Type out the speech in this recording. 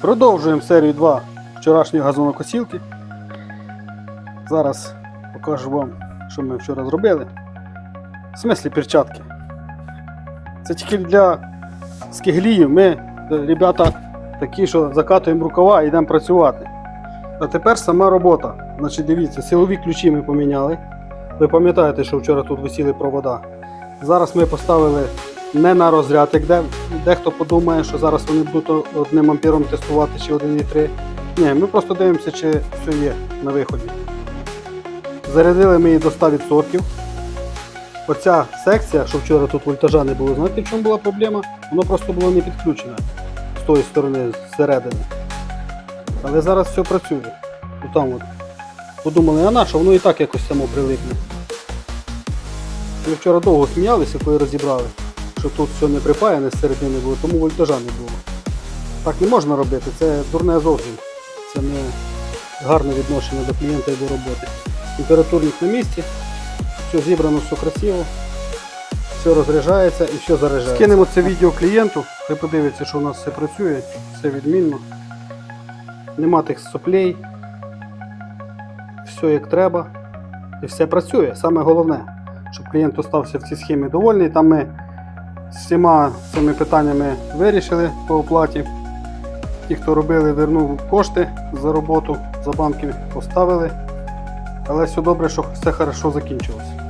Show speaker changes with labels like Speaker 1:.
Speaker 1: Продовжуємо серію 2 вчорашньої газонокосілки. Зараз покажу вам, що ми вчора зробили. В смислі перчатки. Це тільки для скигліїв. Ми, ребята, такі, що закатуємо рукава і йдемо працювати. А тепер сама робота. Значить, дивіться, силові ключі ми поміняли. Ви пам'ятаєте, що вчора тут висіли провода. Зараз ми поставили не на розряд, як де, дехто подумає, що зараз вони будуть одним ампіром тестувати чи 1,3. Ні, ми просто дивимося, чи все є на виході. Зарядили ми її до 100%. Оця секція, що вчора тут вольтажа не було, знаєте, в чому була проблема? Воно просто було не підключене з тої сторони, зсередини. Але зараз все працює. Отам от. Подумали, а на що, воно і так якось само прилипне. Ми вчора довго сміялися, коли розібрали, що тут все не припаяне середини було, тому вольтажа не було. Так не можна робити, це дурне зовсім. Це не гарне відношення до клієнта і до роботи. Температурник на місці, все зібрано, все красиво, все розряджається і все заряджається. Скинемо це відео клієнту, хай подивиться, що у нас все працює, все відмінно. Нема тих соплей, все як треба. І все працює. Саме головне, щоб клієнт остався в цій схемі довольний. Там ми з всіма цими питаннями вирішили по оплаті. Ті, хто робили, вернув кошти за роботу, за банки поставили. Але все добре, що все хорошо закінчилось.